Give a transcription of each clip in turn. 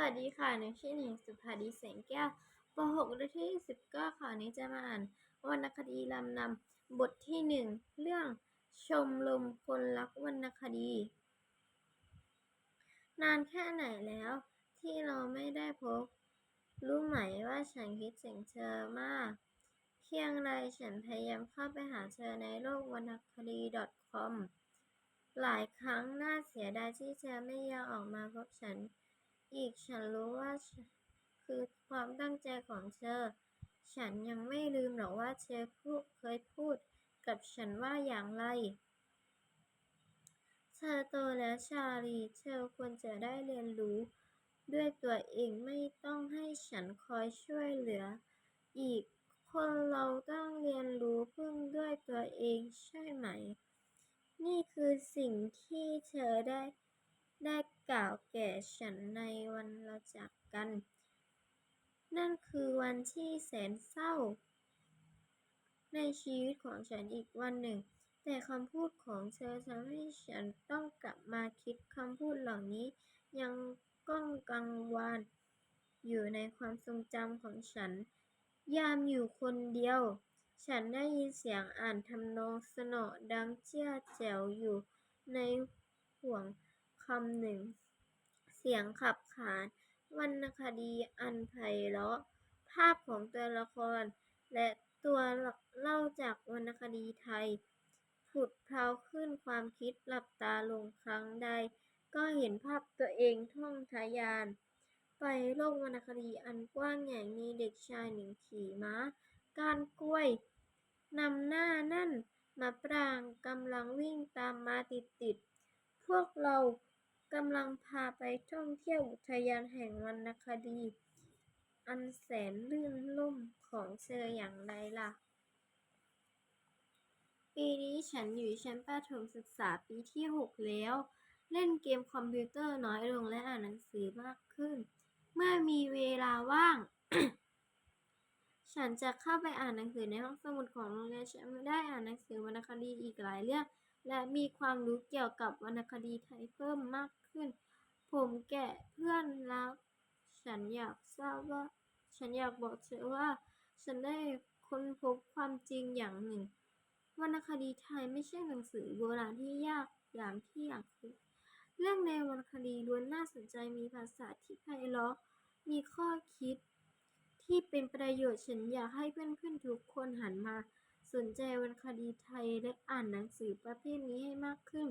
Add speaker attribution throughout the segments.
Speaker 1: วัสดีค่ะหนูชื่อหนิงสุภาดีแสงแก้วป .6 เรื่องที่19ค่ะวันนี้จะมาอ่านวรรณคดีลำนำบทที่หนึ่งเรื่องชมรมคนรักวรรณคดี นานแค่ไหนแล้ว ที่เราไม่ได้พบ รู้ไหมว่าฉันคิดถึงเธอมาก เพียงไรฉันพยายามเข้าไปหาเธอในโลกวรรณคดี .com หลายครั้งน่าเสียดายที่เธอไม่ยอมออกมาพบฉัน อีกฉันรู้ว่าคือความตั้งใจของเธอ ฉันยังไม่ลืมหรอกว่าเธอพูดเคยพูดกับฉันว่าอย่างไร เธอโตแล้วชาลีเธอควรจะได้เรียนรู้ ด้วยตัวเองไม่ต้องให้ฉันคอยช่วยเหลือ อีกคนเราต้องเรียนรู้พึ่งด้วยตัวเองใช่ไหม นี่คือสิ่งที่เธอได้ ได้กล่าวแก่ฉันในวันเราจากกัน นั่นคือวันที่แสนเศร้า ในชีวิตของฉันอีกวันหนึ่ง แต่คำพูดของเธอทำให้ฉันต้องกลับมาคิดคำพูดเหล่านี้ ยังก้องกังวาน อยู่ในความทรงจำของฉัน ยามอยู่คนเดียว ฉันได้ยินเสียงอ่านทำนองสนอดังเจี้ยแจ๋วอยู่ในห่วง คำหนึ่ง เสียงขับขานวรรณคดีอันไพเราะ ภาพของตัวละคร และตัวเล่าจากวรรณคดีไทย ผุดเพลาขึ้นความคิดหลับตาลงครั้งใด ก็เห็นภาพตัวเองท่องทะยาน ไปโลกวรรณคดีอันกว้างใหญ่มีเด็กชายหนึ่งขี่ม้าก้านกล้วยนำหน้านั่นมาปรางกำลังวิ่งตามมาติดๆพวกเรา กำลังพาไปท่องเที่ยวอุทยานแห่งวรรณคดี อันแสนลื่นล่มของเธออย่างไรล่ะ ปีนี้ฉันอยู่ชั้นประถมศึกษาปีที่ 6 แล้ว เล่นเกมคอมพิวเตอร์น้อยลงและอ่านหนังสือมากขึ้น เมื่อมีเวลาว่าง ฉันจะเข้าไปอ่านหนังสือในห้องสมุดของโรงเรียนฉันได้อ่านหนังสือวรรณคดีอีกหลายเรื่อง และมีความรู้เกี่ยวกับวรรณคดีไทยเพิ่มมากขึ้น ผมแก่เพื่อนรัก ฉันอยากทราบว่า ฉันอยากบอกเธอว่า ฉันได้ค้นพบความจริงอย่างหนึ่ง วรรณคดีไทยไม่ใช่หนังสือโบราณที่ยากอย่างที่อยากคิดเรื่องในวรรณคดีล้วนน่าสนใจมีภาษาที่ไพเราะ มีข้อคิดที่เป็นประโยชน์ฉันอยากให้เพื่อนๆทุกคนหันมา สนใจวรรณคดีไทยและอ่านหนังสือประเภทนี้ให้มากขึ้น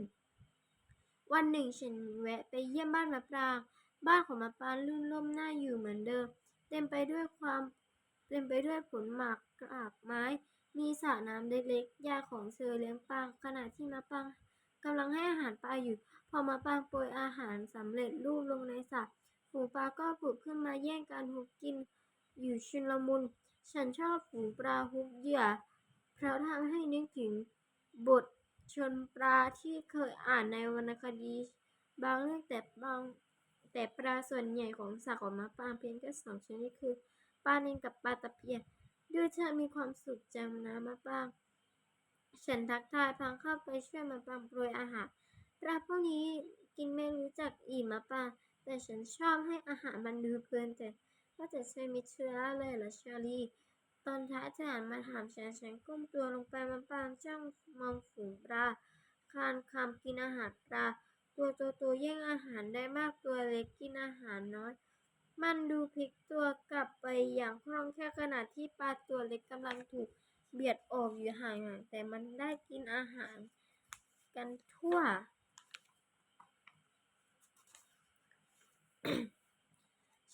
Speaker 1: วันหนึ่งฉันแวะไปเยี่ยมบ้านมะปราง บ้านของมะปรางลื่นล่มน่าอยู่เหมือนเดิม เต็มไปด้วยความเต็มไปด้วยผลหมากกรากไม้ มีสระน้ำเล็กๆยาของเธอเลี้ยงปลาขณะที่มะปรางกำลังให้อาหารปลาอยู่ พอมะปรางโปรยอาหารสำเร็จรูปลงในสระฝูงปลาก็ผุดขึ้นมาแย่งกันหุบกินอยู่ชุนลมุน ฉันชอบฝูงปลาฮุบเหยื่อ เพราะทำให้นึกถึงบทชนปลาที่เคยอ่านในวรรณคดี บางเรื่องแต่บางแต่ปลาส่วนใหญ่ของสระของมะปรางเพียงแค่สองชนิดคือปลานิลกับปลาตะเพียนดูเธอมีความสุขจังนะมะปรางฉันทักทายพลางเข้าไปช่วยมะปรางโปรยอาหารปลาพวกนี้กินไม่รู้จักอิ่มมะปรางแต่ฉันชอบให้อาหารมันดูเพลินแต่ว่าแต่เธอมีเชื้อเลยเหรอชาลี ตอนท้ายเธอหันมาถามฉันฉันก้มตัวลงไปมะปางจ้องมองฝูงปลาคานคำกินอาหารปลาตัวโตๆแย่งอาหารได้มากตัวเล็กกินอาหารน้อย มันดูพลิกตัวกลับไปอย่างคล่องแคล่วขณะที่ปลาตัวเล็กกำลังถูกเบียดออกอยู่ห่างๆแต่มันได้กินอาหารกันทั่ว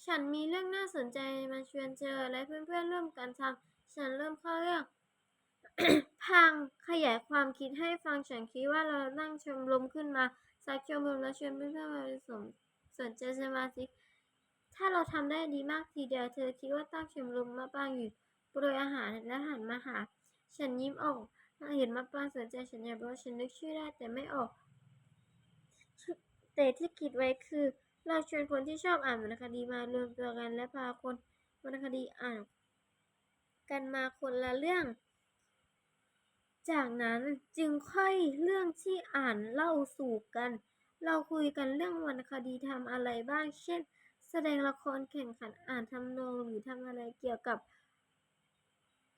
Speaker 1: ฉันมีเรื่องน่าสนใจมาชวนเจอและเพื่อนๆร่วมกันทำฉันเริ่มเข้าเรื่อง พังขยายความคิดให้ฟังฉันคิดว่าเราตั้งชมรมขึ้นมาสักชมรมแล้วชวนเพื่อนๆมาสมสนใจสมาชิกถ้าเราทำได้ดีมากทีเดียวเธอคิดว่าตั้งชมรมมาปางอยู่โปรยอาหารและหันมาหา ฉันยิ้มออกเห็นมาปางสนใจฉันอยากบอกฉันนึกชื่อได้แต่ไม่ออก แต่ที่คิดไว้คือ เราชวนคนที่ชอบอ่านวรรณคดีมารวมตัวกันและพาคนวรรณคดีอ่าน กันมาคนละเรื่อง จากนั้นจึงค่อยเรื่องที่อ่านเล่าสู่กัน เราคุยกันเรื่องวรรณคดีทำอะไรบ้าง เช่น แสดงละครแข่งขันอ่านทำนองหรือทำอะไรเกี่ยวกับ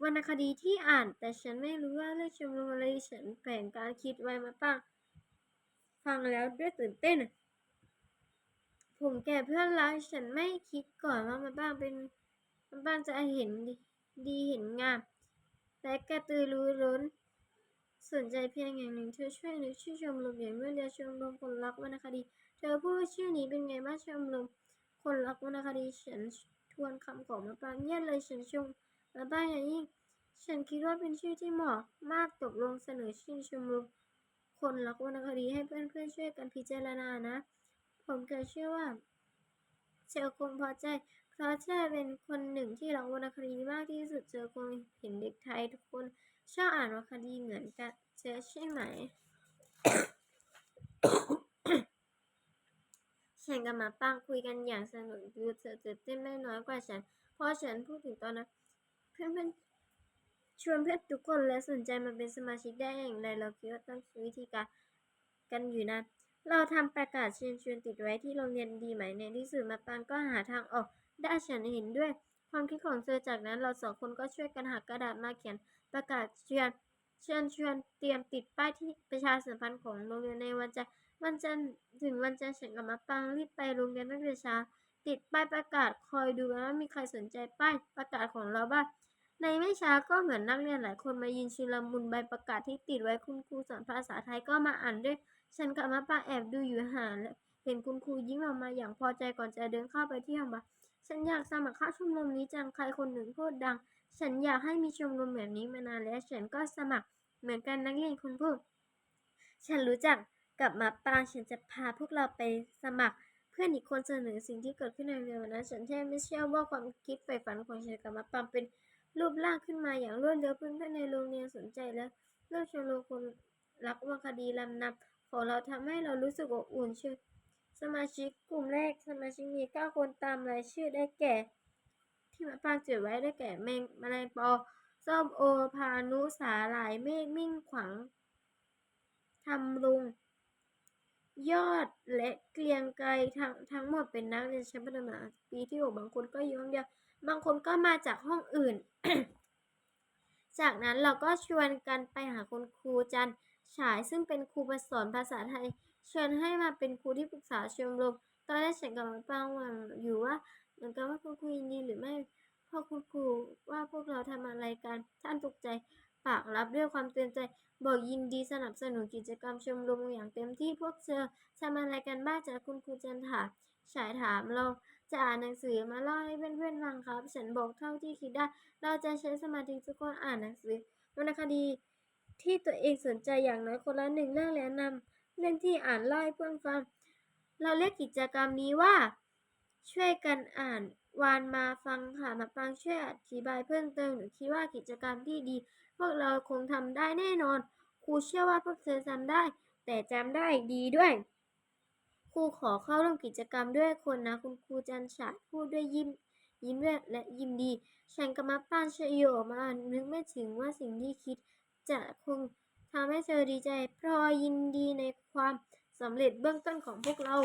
Speaker 1: วรรณคดีที่อ่าน แต่ฉันไม่รู้ว่าเรื่องชมรมอะไรฉันแผนการคิดไว้มาบ้างฟังแล้วด้วยตื่นเต้น ผมแก่เพื่อนรักฉันไม่คิดก่อนว่ามาบ้างเป็นมาบ้างจะเห็นดีดีเห็นงามและกระตือรือร้น สนใจเพียงอย่างหนึ่งเธอช่วยหนึกชื่อชมรมอย่างรวดเร็วชมรมคนรักวรรณคดี เธอพูดชื่อนี้เป็นไงบ้างชมรมคนรักวรรณคดีฉันทวนคำของมาปางเยี่ยมเลยฉันชมมาบ้างอย่างยิ่งฉันคิดว่าเป็นชื่อที่เหมาะมากตกลงเสนอชื่อชมรมคนรักวรรณคดีให้เพื่อนๆช่วยกันพิจารณานะ ผมก็เชื่อว่าเชลคงพอใจ เพราะเธอเป็นคนหนึ่งที่รักวรรณคดีมากที่สุดเจอคงเห็นเด็กไทยทุกคนชอบอ่านวรรณคดีเหมือนกันเจอใช่ไหมฉันกับหมาปังคุยกันอย่างสนุกดูเธอตื่นเต้นไม่น้อยกว่าฉันเพราะฉันพูดถึงตอนนั้นเพื่อนๆชวนเพื่อนทุกคนและสนใจมาเป็นสมาชิกได้อย่างไรเราคิดว่าต้องใช้วิธีการกันอยู่นะ เราทำประกาศเชิญชวนติดไว้ที่โรงเรียนดีไหมในที่สุดมาปังก็หาทางออกได้ฉันเห็นด้วย ความคิดของเธอจากนั้นเราสองคนก็ช่วยกันหากระดาษมาเขียนประกาศเชิญเชิญชวนเตรียมติดป้ายที่ประชาสัมพันธ์ของโรงเรียนในวันจันทร์วันจันทร์ถึงวันจันทร์ฉันกับมาปังรีบไปโรงเรียนตั้งแต่เช้าติดป้ายประกาศคอยดูว่ามีใครสนใจป้ายประกาศของเราบ้างในไม่ช้าก็เหมือนนักเรียนหลายคนมายืนชุลมุนใบประกาศที่ติดไว้คุณครูสอนภาษาไทยก็มาอ่านด้วย ฉันกับมาป้าแอบดูอยู่ห่างและเห็นคุณครูยิ้มออกมาอย่างพอใจก่อนจะเดินเข้าไปที่ห้องบัสฉันอยากสมัครเข้าชมรมนี้จังใครคนหนึ่งพูดดัง ฉันอยากให้มีชมรมแบบนี้มานานแล้ว ฉันก็สมัครเหมือนกันนักเรียนคนพูด ฉันรู้จักกับมาปางฉันจะพาพวกเราไปสมัคร เพื่อนอีกคนเสนอสิ่งที่เกิดขึ้นในเร็วนั้นฉันแทบไม่เชื่อว่าความคิดใฝ่ฝันของฉันกับมาปางเป็นรูปร่างขึ้นมาอย่างรวดเร็วเพื่อนๆในโรงเรียนสนใจและเรื่องชมรมคนรักวรรณคดีลำนำ ของเราทำให้เรารู้สึกอบอุ่นเชื่อสมาชิกกลุ่มแรกสมาชิกมีเก้าคนตามรายชื่อได้แก่ ที่มาปางจดไว้ได้แก่แมงแมลงปอส้มโอพานุสาหร่ายเมฆมิ่งขวังทำรุง ยอดและเกรียงไกรทั้งทั้งหมดเป็นนักเรียนชั้นประถมปีที่หกบางคนก็อยู่ห้องเดียวบางคนก็มาจากห้องอื่น จากนั้นเราก็ชวนกันไปหาคุณครูจันทร์ ฉายซึ่งเป็นครูประสอนภาษาไทยเชิญให้มาเป็นครูที่ปรึกษาชมรมตอนแรกฉันกับมะปางหวังอยู่ว่าเหมือนกันว่าคุณครูยินดีหรือไม่พอคุณครูว่าพวกเราทำอะไรกันท่านตกใจปากรับด้วยความเตือนใจ บอกยินดีสนับสนุนกิจกรรมชมรมอย่างเต็มที่พวกเธอทำอะไรกันบ้างจากคุณครูจันถามฉายถามเราจะอ่านหนังสือมาเล่าให้เพื่อนๆฟังครับ ฉันบอกเท่าที่คิดได้ เราจะใช้สมาธิทุกคนอ่านหนังสือวรรณคดี ที่ตัวเองสนใจอย่างน้อยคนละหนึ่งเรื่องแล้วนำเรื่องที่อ่านเล่าให้เพื่อนฟัง เราเรียกกิจกรรมนี้ว่า ช่วยกันอ่านวานมาฟังค่ะมาฟังช่วยอธิบายเพิ่มเติมหนูคิดว่ากิจกรรมที่ดี พวกเราคงทำได้แน่นอน ครูเชื่อว่าพวกเธอทำได้ แต่จำได้ดีด้วย ครูขอเข้าร่วมกิจกรรมด้วยคนนะ คุณครูจันฉายพูดด้วยยิ้มยิ้มด้วยและยิ้มดี ฉันกับมาป้านชโยออกมานึกไม่ถึงว่าสิ่งที่คิด จะคงทำให้เธอดีใจ เพราะยินดีในความสำเร็จเบื้องต้นของพวกเรา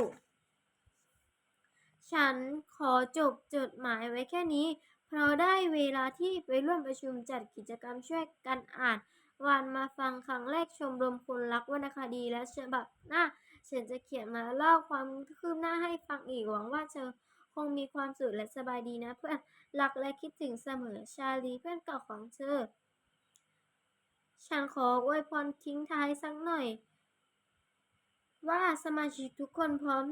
Speaker 1: ฉันขอจบจดหมายไว้แค่นี้ เพราะได้เวลาที่ไปร่วมประชุมจัดกิจกรรมช่วยกันอ่านวันมาฟังครั้งแรกชมรมคนรักวรรณคดีและฉบับหน้าฉันจะเขียนมาเล่าความคืบหน้าให้ฟังอีกหวังว่าเธอคงมีความสุขและสบายดีนะเพื่อนรักและคิดถึงเสมอชาลีเพื่อนเก่าของเธอ ฉันขออวยพรทิ้งท้ายสักหน่อย ว่าสมาชิกทุกคนพร้อม